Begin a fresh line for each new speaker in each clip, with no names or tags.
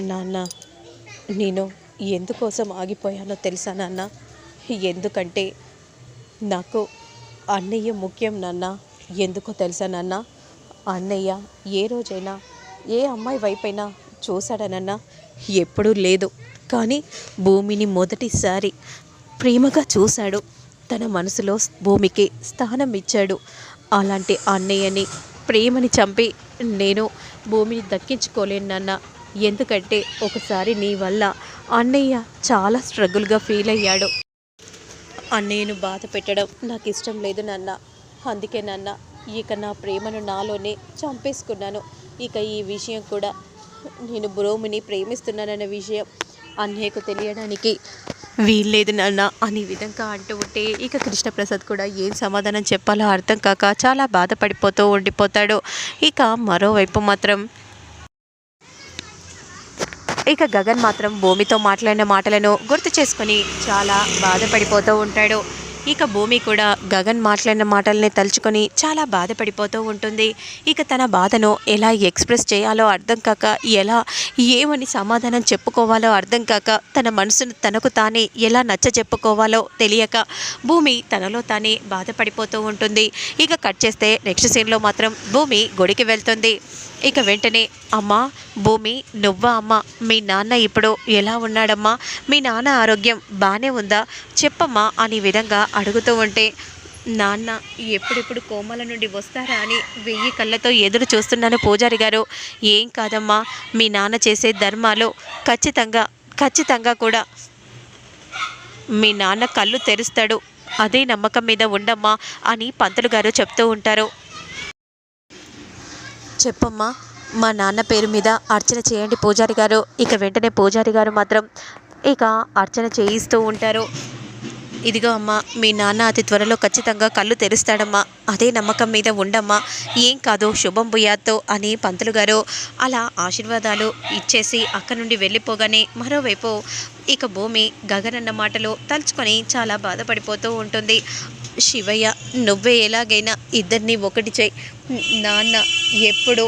నాన్న నేను ఎందుకోసం ఆగిపోయానో తెలుసా నాన్న? ఎందుకంటే నాకు అన్నయ్య ముఖ్యం నాన్న. ఎందుకో తెలుసా నాన్న? అన్నయ్య ఏ రోజైనా ఏ అమ్మాయి వైపైనా చూశాడనన్నా ఎప్పుడూ లేదు. కానీ భూమిని మొదటిసారి ప్రేమగా చూశాడు. తన మనసులో భూమికి స్థానం ఇచ్చాడు. అలాంటి అన్నయ్యని ప్రేమని చంపి నేను భూమిని దక్కించుకోలేను నాన్న. ఎందుకంటే ఒకసారి నీ వల్ల అన్నయ్య చాలా స్ట్రగుల్గా ఫీల్ అయ్యాడు. అన్నయ్యను బాధ పెట్టడం నాకు ఇష్టం లేదు నాన్న. అందుకే నాన్న ఇక నా ప్రేమను నాలోనే చంపేసుకున్నాను. ఇక ఈ విషయం కూడా నేను బ్రోమిని ప్రేమిస్తున్నానన్న విషయం అన్నయ్యకు తెలియడానికి వీల్లేదు నాన్న అనే విధంగా అంటూ ఉంటే ఇక కృష్ణప్రసాద్ కూడా ఏం సమాధానం చెప్పాలో అర్థం కాక చాలా బాధపడిపోతూ ఉండిపోతాడు. ఇక మరోవైపు మాత్రం ఇక గగన్ మాత్రం భూమితో మాట్లాడిన మాటలను గుర్తు చేసుకొని చాలా బాధపడిపోతూ ఉంటాడు. ఇక భూమి కూడా గగన్ మాట్లాడిన మాటల్ని తలుచుకొని చాలా బాధపడిపోతూ ఉంటుంది. ఇక తన బాధను ఎలా ఎక్స్ప్రెస్ చేయాలో అర్థం కాక ఎలా ఏమని సమాధానం చెప్పుకోవాలో అర్థం కాక తన మనసును తనకు తానే ఎలా నచ్చ చెప్పుకోవాలో తెలియక భూమి తనలో తానే బాధపడిపోతూ ఉంటుంది. ఇక కట్ చేస్తే నెక్స్ట్ సీన్లో మాత్రం భూమి గుడికి వెళ్తుంది. ఇక వెంటనే అమ్మా భూమి నువ్వా అమ్మ మీ నాన్న ఇప్పుడు ఎలా ఉన్నాడమ్మా? మీ నాన్న ఆరోగ్యం బాగానే ఉందా? చెప్పమ్మా అనే విధంగా అడుగుతూ ఉంటే నాన్న ఎప్పుడెప్పుడు కోమల నుండి వస్తారా? అని వెయ్యి కళ్ళతో ఎదురు చూస్తున్నాను పూజారి గారు. ఏం కాదమ్మా మీ నాన్న చేసే ధర్మాలు ఖచ్చితంగా ఖచ్చితంగా కూడా మీ నాన్న కళ్ళు తెరుస్తాడు. అదే నమ్మకం మీద ఉండమ్మా అని పంతులు గారు చెప్తూ ఉంటారు. చెప్పమ్మా మా నాన్న పేరు మీద అర్చన చేయండి పూజారి గారు. ఇక వెంటనే పూజారి గారు మాత్రం ఇక అర్చన చేయిస్తూ ఉంటారు. ఇదిగో అమ్మా మీ నాన్న అతి త్వరలో ఖచ్చితంగా కళ్ళు తెరుస్తాడమ్మా. అదే నమ్మకం మీద ఉండమ్మా. ఏం కాదు శుభం భుయాత్తో అని పంతులు గారు అలా ఆశీర్వాదాలు ఇచ్చేసి అక్కడి నుండి వెళ్ళిపోగానే మరోవైపు ఇక భూమి గగనన్న మాటలు తలుచుకొని చాలా బాధపడిపోతూ ఉంటుంది. శివయ్య నువ్వే ఎలాగైనా ఇద్దరిని ఒకటి చేయి. నాన్న ఎప్పుడూ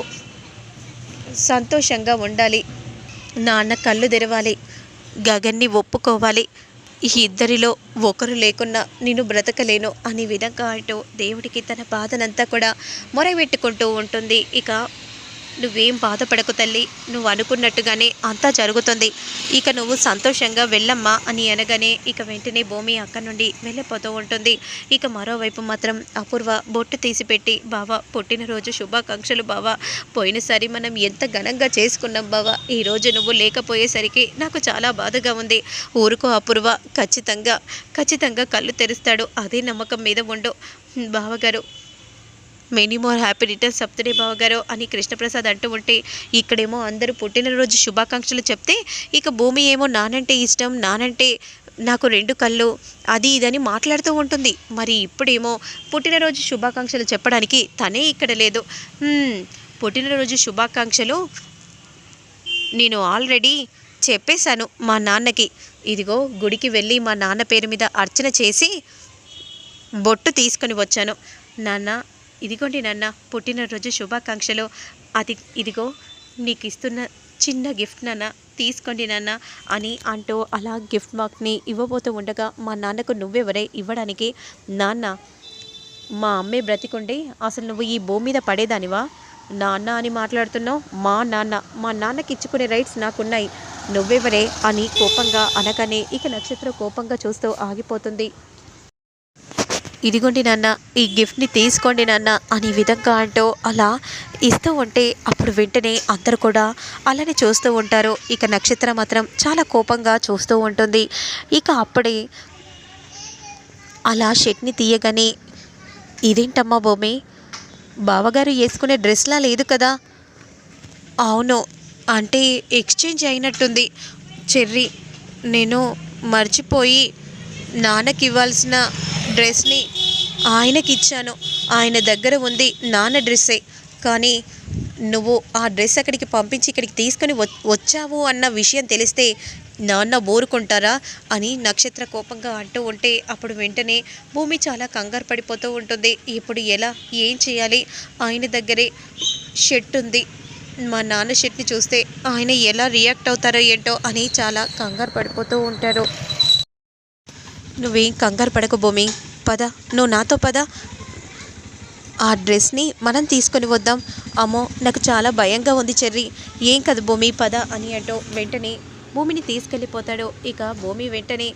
సంతోషంగా ఉండాలి. నాన్న కళ్ళు తెరవాలి. గగన్ని ఒప్పుకోవాలి. ఈ ఇద్దరిలో ఒకరు లేకున్నా నేను బ్రతకలేను అనే విధంగా అంటూ దేవుడికి తన బాధనంతా కూడా మొరబెట్టుకుంటూ ఉంటుంది. ఇక నువ్వేం బాధపడకు తల్లి. నువ్వు అనుకున్నట్టుగానే అంతా జరుగుతుంది. ఇక నువ్వు సంతోషంగా వెళ్ళమ్మా అని అనగానే ఇక వెంటనే భూమి అక్కడి నుండి వెళ్ళిపోతూ ఉంటుంది. ఇక మరోవైపు మాత్రం అపూర్వ బొట్టు తీసిపెట్టి బావా పుట్టినరోజు శుభాకాంక్షలు బావా. పోయినసారి మనం ఎంత ఘనంగా చేసుకున్నాం బావా. ఈరోజు నువ్వు లేకపోయేసరికి నాకు చాలా బాధగా ఉంది. ఊరుకో అపూర్వ. ఖచ్చితంగా ఖచ్చితంగా కళ్ళు తెరుస్తాడు. అదే నమ్మకం మీద ఉండు. బావగారు మెనీ మోర్ హ్యాపీ రిటర్న్స్ చెప్తుడే బావగారు అని కృష్ణప్రసాద్ అంటూ ఉంటే ఇక్కడేమో అందరూ పుట్టినరోజు శుభాకాంక్షలు చెప్తే ఇక భూమి ఏమో నానంటే ఇష్టం నానంటే నాకు రెండు కళ్ళు అది ఇదని మాట్లాడుతూ ఉంటుంది. మరి ఇప్పుడేమో పుట్టినరోజు శుభాకాంక్షలు చెప్పడానికి తనే ఇక్కడ లేదు. పుట్టినరోజు శుభాకాంక్షలు నేను ఆల్రెడీ చెప్పేశాను మా నాన్నకి. ఇదిగో గుడికి వెళ్ళి మా నాన్న పేరు మీద అర్చన చేసి బొట్టు తీసుకొని వచ్చాను. నాన్న ఇదిగోండి నాన్న పుట్టినరోజు శుభాకాంక్షలు. అది ఇదిగో నీకు ఇస్తున్న చిన్న గిఫ్ట్ నాన్న తీసుకోండి నాన్న అని అంటూ అలా గిఫ్ట్ మార్క్ని ఇవ్వబోతూ ఉండగా మా నాన్నకు నువ్వెవరే ఇవ్వడానికి నాన్న మా అమ్మే బ్రతికుండి అసలు నువ్వు ఈ భూమి మీద పడేదానివా? నాన్న అని మాట్లాడుతున్నావు మా నాన్న మా నాన్నకి ఇచ్చుకునే రైట్స్ నాకున్నాయి. నువ్వెవరే? అని కోపంగా అనగానే ఇక నక్షత్రం కోపంగా చూస్తూ ఆగిపోతుంది. ఇదిగోండి నాన్న ఈ గిఫ్ట్ని తీసుకోండి నాన్న అనే విధంగా అంటూ అలా ఇస్తూ ఉంటే అప్పుడు వెంటనే అందరు కూడా అలానే చూస్తూ ఉంటారు. ఇక నక్షత్రం మాత్రం చాలా కోపంగా చూస్తూ ఉంటుంది. ఇక అప్పుడే అలా షర్ట్ని తీయగానే ఇదేంటమ్మా భూమి బావగారు వేసుకునే డ్రెస్లా లేదు కదా? అవును అంటే ఎక్స్చేంజ్ అయినట్టుంది. చెర్రీ నేను మర్చిపోయి నాన్నకి ఇవ్వాల్సిన డ్రెస్ని ఆయనకి ఇచ్చాను ఆయన దగ్గర ఉంది నాన్న డ్రెస్సే. కానీ నువ్వు ఆ డ్రెస్ అక్కడికి పంపించి ఇక్కడికి తీసుకొని వచ్చావు అన్న విషయం తెలిస్తే నాన్న బోరుకుంటారా అని నక్షత్ర కోపంగా అంటూ ఉంటే అప్పుడు వెంటనే భూమి చాలా కంగారు పడిపోతూ ఉంటుంది. ఇప్పుడు ఎలా? ఏం చేయాలి? ఆయన దగ్గరే షర్ట్ ఉంది. మా నాన్న షెట్ని చూస్తే ఆయన ఎలా రియాక్ట్ అవుతారో ఏంటో అని చాలా కంగారు పడిపోతూ ఉంటారు. నువ్వేం కంగారు పడకు భూమి పద నువ్వు నాతో పద. ఆ డ్రెస్ని మనం తీసుకొని వద్దాం. అమ్మో నాకు చాలా భయంగా ఉంది చెర్రి. ఏం కదా భూమి పద అని అంటూ వెంటనే భూమిని తీసుకెళ్ళిపోతాడు. ఇక భూమి వెంటనే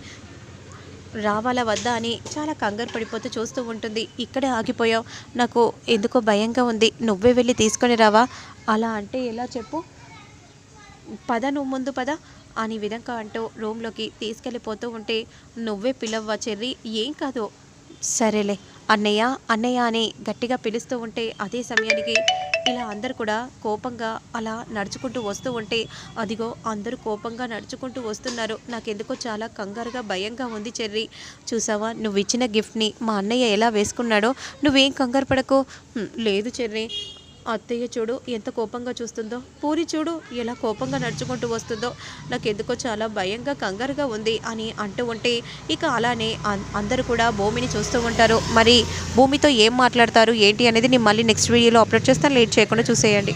రావాలా వద్దా అని చాలా కంగారు పడిపోతూ చూస్తూ ఉంటుంది. ఇక్కడే ఆగిపోయావు. నాకు ఎందుకో భయంగా ఉంది. నువ్వే వెళ్ళి తీసుకొని రావా? అలా అంటే ఎలా చెప్పు? పద నువ్వు ముందు పద. అని విధంగా అంటూ రూమ్లోకి తీసుకెళ్ళిపోతూ ఉంటే నువ్వే పిలవ్వా చెర్రి ఏం కాదు. సరేలే అన్నయ్య అన్నయ్య అని గట్టిగా పిలుస్తూ ఉంటే అదే సమయానికి ఇలా అందరు కూడా కోపంగా అలా నడుచుకుంటూ వస్తూ ఉంటే అదిగో అందరూ కోపంగా నడుచుకుంటూ వస్తున్నారు. నాకెందుకో చాలా కంగారుగా భయంగా ఉంది చెర్రి. చూసావా నువ్వు ఇచ్చిన గిఫ్ట్ని మా అన్నయ్య ఎలా వేసుకున్నాడో? నువ్వేం కంగారు పడకు. లేదు చెర్రి. అత్తయ్య చూడు ఎంత కోపంగా చూస్తుందో. పూరి చూడు ఎలా కోపంగా నడుచుకుంటూ వస్తుందో. నాకు ఎందుకో చాలా భయంగా కంగారుగా ఉంది అని అంటూ ఉంటే ఇక అలానే అం- అందరూ కూడా భూమిని చూస్తూ ఉంటారు. మరి భూమితో ఏం మాట్లాడతారు ఏంటి అనేది నేను మళ్ళీ నెక్స్ట్ వీడియోలో అప్లోడ్ చేస్తాను. లేట్ చేయకుండా చూసేయండి.